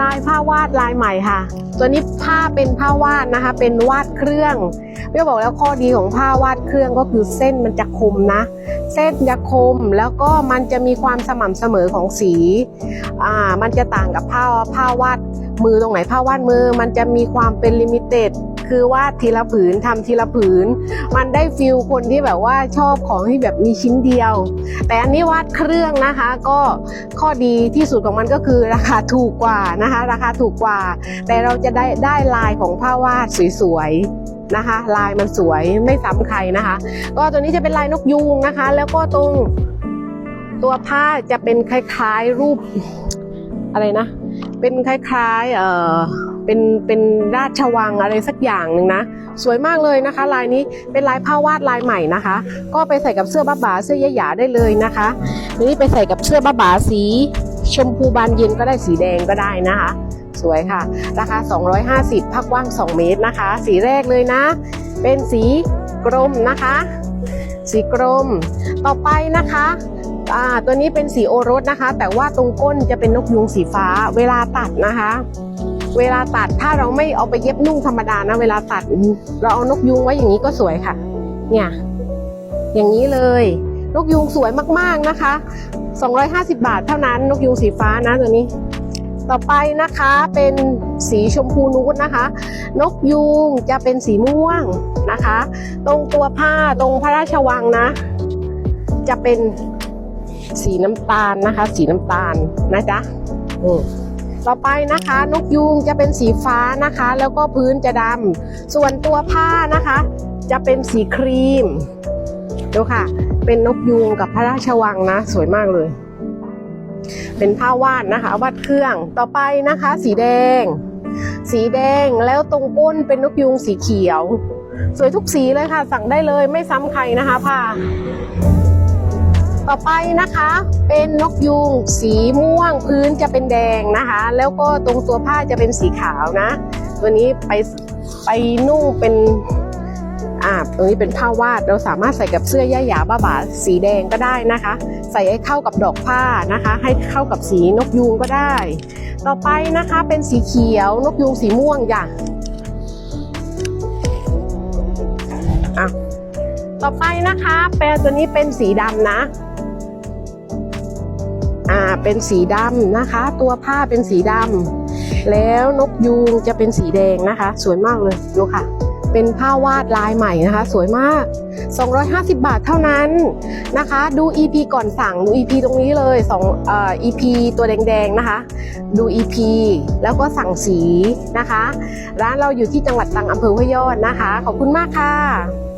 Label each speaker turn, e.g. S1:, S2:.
S1: ลายผ้าวาดลายใหม่ค่ะ ตัวนี้ผ้าเป็นผ้าวาดนะคะ เป็นวาดเครื่องเรียกบอกแล้วข้อดีของผ้าวาดเครื่องก็คือเส้นมันจะคมนะ เส้นจะคมแล้วก็มันจะมีความสม่ำเสมอของสีอ่ามันจะต่างกับผ้าผ้าวาดมือตรงไหนผ้าวาดมือ มันจะมีความเป็นลิมิเต็ด คือวาดทีละผืนทำทีละผืน มันได้ฟิลคนที่แบบว่าชอบของที่แบบมีชิ้นเดียว แต่อันนี้วาดเครื่องนะคะ ก็ข้อดีที่สุดของมันก็คือราคาถูกกว่านะคะ ราคาถูกกว่า แต่เราจะได้ได้ลายของผ้าวาดสวยๆนะคะ ลายมันสวยไม่ซ้ำใครนะคะ ก็ตัวนี้จะเป็นลายนกยูงนะคะ แล้วก็ตรงตัวผ้าจะเป็นคล้ายๆรูปอะไรนะ เป็นคล้ายๆเอ่อ เป็นเป็นราชวังอะไรสักอย่างหนึ่งนะ สวยมากเลยนะคะ ลายนี้เป็นลายผ้าวาดลายใหม่นะคะ ก็ไปใส่กับเสื้อบ้าบาเสื้อยะหยาได้เลยนะคะนี้ไปใส่กับเสื้อบ้าบาสี ชมพูบานเย็นก็ได้สีแดงก็ได้นะคะ สวยค่ะ ราคา 250 พักว่าง 2 เมตรนะคะ สีแรกเลยนะ เป็นสีกรมนะคะ สีกรม ต่อไปนะคะตัวนี้เป็นสีโอรสนะคะ แต่ว่าตรงก้นจะเป็นนกยุงสีฟ้าเวลาตัดนะคะ เวลาตัดถ้าเราไม่เอาไปเย็บนุ่งธรรมดานะเวลาตัด เราเอานกยุงไว้อย่างนี้ก็สวยค่ะ เนี่ย อย่างนี้เลย นกยุงสวยมากๆนะคะ 250 บาทเท่านั้นนกยุงสีฟ้านะตัวนี้ ต่อไปนะคะเป็นสีชมพูนูดนะคะ นกยูงจะเป็นสีม่วงนะคะ ตรงตัวผ้าตรงพระราชวังนะ จะเป็นสีน้ำตาลนะคะ สีน้ำตาลนะจ๊ะอืม ต่อไปนะคะ นกยูงจะเป็นสีฟ้านะคะ แล้วก็พื้นจะดำส่วนตัวผ้านะคะ จะเป็นสีครีมดูค่ะ เป็นนกยูงกับพระราชวังนะ สวยมากเลย เป็นผ้าวาดนะคะวาดเครื่องต่อไปนะคะ สีแดง สีแดงแล้วตรงก้นเป็นนกยูงสีเขียว สวยทุกสีเลยค่ะ สั่งได้เลยไม่ซ้ำใครนะคะผ้า ต่อไปนะคะ เป็นนกยูงสีม่วงพื้นจะเป็นแดงนะคะ แล้วก็ตรงตัวผ้าจะเป็นสีขาวนะ ตัวนี้ไปไปนุ่งเป็นอ่าตัวนี้เป็นผ้าวาดเราสามารถใส่กับเสื้อย่าหยาบ้าบาสีแดงก็ได้นะคะ ใส่ให้เข้ากับดอกผ้านะคะ ให้เข้ากับสีนกยูงก็ได้ ต่อไปนะคะเป็นสีเขียวนกยูงสีม่วงจ้ะอะต่อไปนะคะ แปลตัวนี้เป็นสีดำนะ อ่าเป็นสีดำนะคะ ตัวผ้าเป็นสีดำแล้วนกยูงจะเป็นสีแดงนะคะ สวยมากเลยดูค่ะ เป็นผ้าวาดลายใหม่นะคะ สวยมาก 250 บาทเท่านั้นนะคะ ดู EP ก่อนสั่งดู EP ตรงนี้เลยสองเอ่อ EP ตัวแดงๆนะคะ ดู EP แล้วก็สั่งสีนะคะ ร้านเราอยู่ที่จังหวัดตรังอำเภอห้วยยอดนะคะ ขอบคุณมากค่ะ